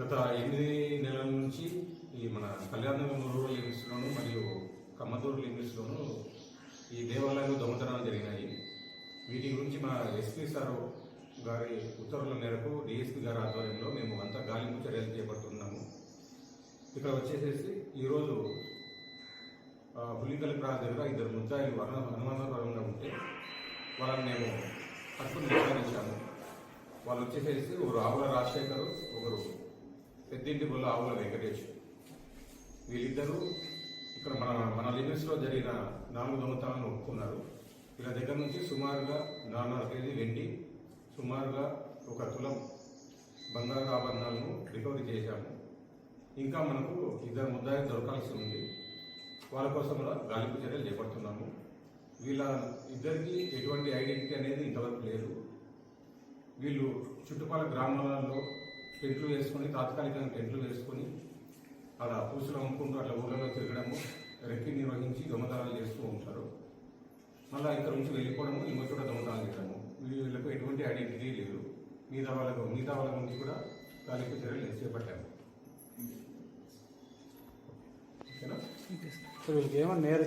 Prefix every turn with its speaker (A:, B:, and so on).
A: గత ఎనిమిది నెలల నుంచి ఈ మన కళ్యాణం రూరల్ లిమిట్స్లోను మరియు కమ్మదూరు లిమిట్స్లోను ఈ దేవాలయాలు దొంగతనాలు జరిగినాయి. వీటి గురించి మా ఎస్పీ సార్ గారి ఉత్తర్వుల మేరకు డిఎస్పీ గారి ఆధ్వర్యంలో మేము అంతా గాలింపు చర్యలు చేపడుతున్నాము. ఇక్కడ వచ్చేసేసి ఈరోజు పులికల ప్రాంత దగ్గర ఇద్దరు ముద్దాయిలు అను- అనుమానపరంగా ఉంటే వాళ్ళని మేము పట్టుకుని నిర్ధారించాము వాళ్ళు వచ్చేసేసి ఒకరు ఆవుల రాజశేఖరు ఒకరు పెద్దింటి బొల్ల ఆవుల వెంకటేష్. వీళ్ళిద్దరూ ఇక్కడ మన మన లిమిట్స్లో జరిగిన నాలుగు దొంగతనాలను ఒప్పుకున్నారు. వీళ్ళ దగ్గర నుంచి సుమారుగా నాలుగున్నర కేజీ వెండి సుమారుగా ఒక తులం బంగారు ఆభరణాలను రికవరీ చేశాము. ఇంకా మనకు ఇద్దరు ముద్దాయి దొరకాల్సి ఉంది. వాళ్ళ కోసం కూడా గాలింపు చర్యలు చేపడుతున్నాము. వీళ్ళ ఇద్దరికి ఎటువంటి ఐడెంటిటీ అనేది ఇంతవరకు లేదు. వీళ్ళు చుట్టుపక్కల గ్రామాలలో టెంట్లు వేసుకొని తాత్కాలికంగా టెంట్లు వేసుకొని అలా పూసలు అమ్ముకుంటూ అట్లా ఊళ్ళలో తిరగడము రెక్కి నిర్వహించి దొంగతనాలు చేస్తూ ఉంటారు. మళ్ళీ ఇక్కడ నుంచి వెళ్ళిపోవడము ఇంకో చోట దొంగతనాలు చేయడము. వీళ్ళకు ఎటువంటి ఐడెంటిటీ లేదు. మిగతా వాళ్ళకు మిగతా వాళ్ళ నుంచి కూడా దానికి చర్యలు చేపట్టాము ఓకేనా?
B: సో నేర